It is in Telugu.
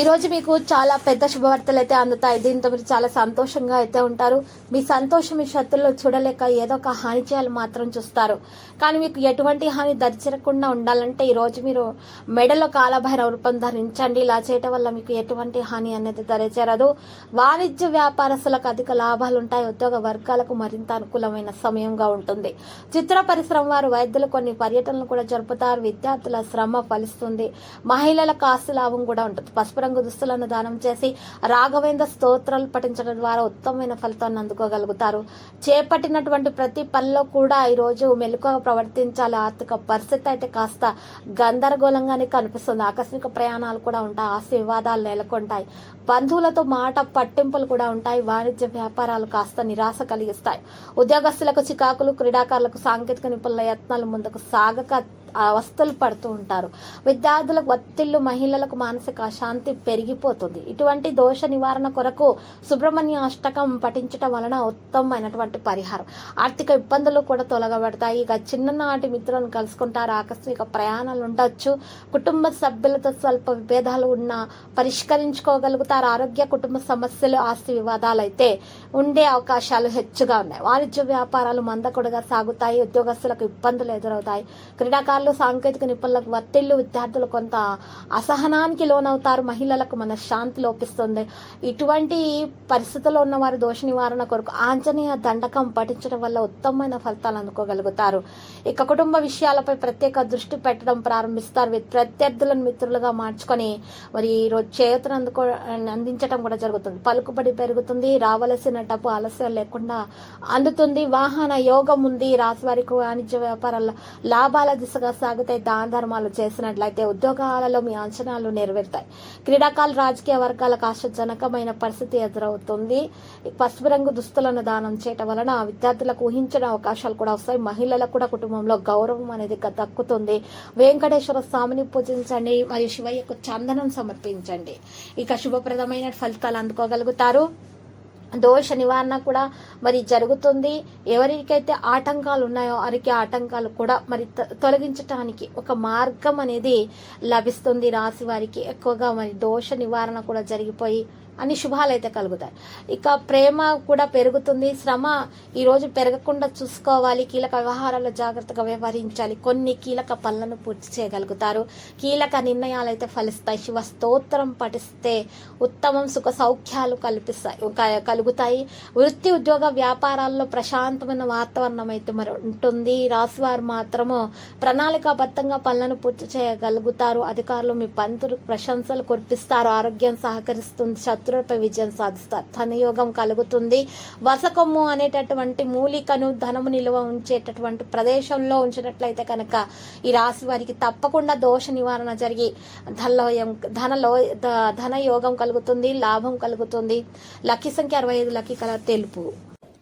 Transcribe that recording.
ఈరోజు మీకు చాలా పెద్ద శుభవార్తలు అయితే అందుతాయి. దీంతో మీరు చాలా సంతోషంగా అయితే ఉంటారు. మీ సంతోషం మీ శత్రులు చూడలేక ఏదో ఒక హాని చేయాలి మాత్రం చూస్తారు. కానీ మీకు ఎటువంటి హాని దరిచేరకుండా ఉండాలంటే ఈరోజు మీరు మెడలో కాలభైరవ రూపం ధరించండి. ఇలా చేయటం వల్ల మీకు ఎటువంటి హాని అనేది దరిచేరదు. వాణిజ్య వ్యాపారస్తులకు అధిక లాభాలు ఉంటాయి. ఉద్యోగ వర్గాలకు మరింత అనుకూలమైన సమయంగా ఉంటుంది. చిత్ర పరిశ్రమ వారు వైద్యులు కొన్ని పర్యటనలు కూడా జరుపుతారు. విద్యార్థుల శ్రమ ఫలిస్తుంది. మహిళల కాస్తు లాభం కూడా ఉంటుంది. పసుపు రంగు దుస్తులను దానం చేసి రాఘవేంద్ర స్తోత్రాలు పఠించడం ద్వారా ఉత్తమమైన ఫలితాన్ని అందుకోగలుగుతారు. చేపట్టినటువంటి ప్రతి పనిలో కూడా ఈ రోజు ప్రవర్తించాలి. ఆర్థిక పరిస్థితి అయితే కాస్త గందరగోళంగానే కనిపిస్తుంది. ఆకస్మిక ప్రయాణాలు కూడా ఉంటాయి. ఆస్తి వివాదాలు నెలకొంటాయి. బంధువులతో మాట పట్టింపులు కూడా ఉంటాయి. వాణిజ్య వ్యాపారాలు కాస్త నిరాశ కలిగిస్తాయి. ఉద్యోగస్తులకు చికాకులు క్రీడాకారులకు సాంకేతిక నిపుణుల యత్నాలు ముందుకు సాగక అవస్థలు పడుతూ ఉంటారు. విద్యార్థులకు ఒత్తిళ్ళు మహిళలకు మానసిక అశాంతి పెరిగిపోతుంది. ఇటువంటి దోష నివారణ కొరకు సుబ్రహ్మణ్య అష్టకం పఠించటం వలన ఉత్తమమైనటువంటి పరిహారం. ఆర్థిక ఇబ్బందులు కూడా తొలగబడతాయి. ఇక చిన్ననాటి మిత్రులను కలుసుకుంటారు. ఆకస్మిక ప్రయాణాలు ఉండొచ్చు. కుటుంబ సభ్యులతో స్వల్ప విభేదాలు ఉన్నా పరిష్కరించుకోగలుగుతారు. ఆరోగ్య కుటుంబ సమస్యలు ఆస్తి వివాదాలు అయితే ఉండే అవకాశాలు హెచ్చుగా ఉన్నాయి. వాణిజ్య వ్యాపారాలు మందకొడగా సాగుతాయి. ఉద్యోగస్తులకు ఇబ్బందులు ఎదురవుతాయి. క్రీడాకారులు సాంకేతిక నిపుణులకు వర్తిల్లు విద్యార్థులు కొంత అసహనానికి లోనవుతారు. మహిళలకు మన శాంతి లోపిస్తుంది. ఇటువంటి పరిస్థితుల్లో ఉన్న వారు దోష నివారణ కొరకు ఆంజనేయ దండకం పఠించడం వల్ల ఉత్తమమైన ఫలితాలు అందుకోగలుగుతారు. ఇక కుటుంబ విషయాలపై ప్రత్యేక దృష్టి పెట్టడం ప్రారంభిస్తారు. ప్రత్యర్థులను మిత్రులుగా మార్చుకొని మరి ఈరోజు రోజు చేతులు అందుకో అందించడం కూడా జరుగుతుంది. పలుకుబడి పెరుగుతుంది. రావలసిన డబ్బు ఆలస్యం లేకుండా అందుతుంది. వాహన యోగం ఉంది. రాశి వారికి వాణిజ్య వ్యాపారాల లాభాల దిశగా సాగుతాయి దాన ధర్మాలు చేసినట్లయితే ఉద్యోగాలలో మీ అంచనాలు నెరవేరుతాయి. క్రీడాకారులు రాజకీయ వర్గాలకు ఆశాజనకమైన పరిస్థితి ఎదురవుతుంది. పసుపు రంగు దుస్తులను దానం చేయటం వలన విద్యార్థులకు ఊహించిన అవకాశాలు కూడా వస్తాయి. మహిళలకు కూడా కుటుంబంలో గౌరవం అనేది దక్కుతుంది. వెంకటేశ్వర స్వామిని పూజించండి మరియు శివయ్యకు చందనం సమర్పించండి. ఇక శుభప్రదమైన ఫలితాలు అందుకోగలుగుతారు. దోష నివారణ కూడా మరి జరుగుతుంది. ఎవరికైతే ఆటంకాలు ఉన్నాయో వారికి ఆటంకాలు కూడా మరి తొ- తొలగించటానికి ఒక మార్గం అనేది లభిస్తుంది రాశి వారికి. ఎక్కువగా మరి దోష నివారణ కూడా జరిగిపోయి అన్ని శుభాలు అయితే కలుగుతాయి. ఇక ప్రేమ కూడా పెరుగుతుంది. శ్రమ ఈ రోజు పెరగకుండా చూసుకోవాలి. కీలక వ్యవహారాల్లో జాగ్రత్తగా వ్యవహరించాలి. కొన్ని కీలక పనులను పూర్తి చేయగలుగుతారు. కీలక నిర్ణయాలు అయితే ఫలిస్తాయి. శివ స్తోత్రం పఠిస్తే ఉత్తమం సుఖ సౌఖ్యాలు కల్పిస్తాయి క- కలుగుతాయి. వృత్తి ఉద్యోగ వ్యాపారాల్లో ప్రశాంతమైన వాతావరణం అయితే మరి ఉంటుంది. రాశివారు మాత్రము ప్రణాళికాబద్ధంగా పనులను పూర్తి చేయగలుగుతారు. అధికారులు మీ పంతులు ప్రశంసలు కురిపిస్తారు. ఆరోగ్యం సహకరిస్తుంది. శత్రులపై విజయం సాధిస్తారు ధనయోగం కలుగుతుంది. వసకొమ్ము అనేటటువంటి మూలికను ధనము నిల్వ ఉంచేటటువంటి ప్రదేశంలో ఉంచినట్లయితే కనుక ఈ రాశి వారికి తప్పకుండా దోష నివారణ జరిగి ధనలోయం ధనలో ధనయోగం కలుగుతుంది లాభం కలుగుతుంది. లక్కీ సంఖ్య అరవై ఐదు లక్కీ కలర్ తెలుపు.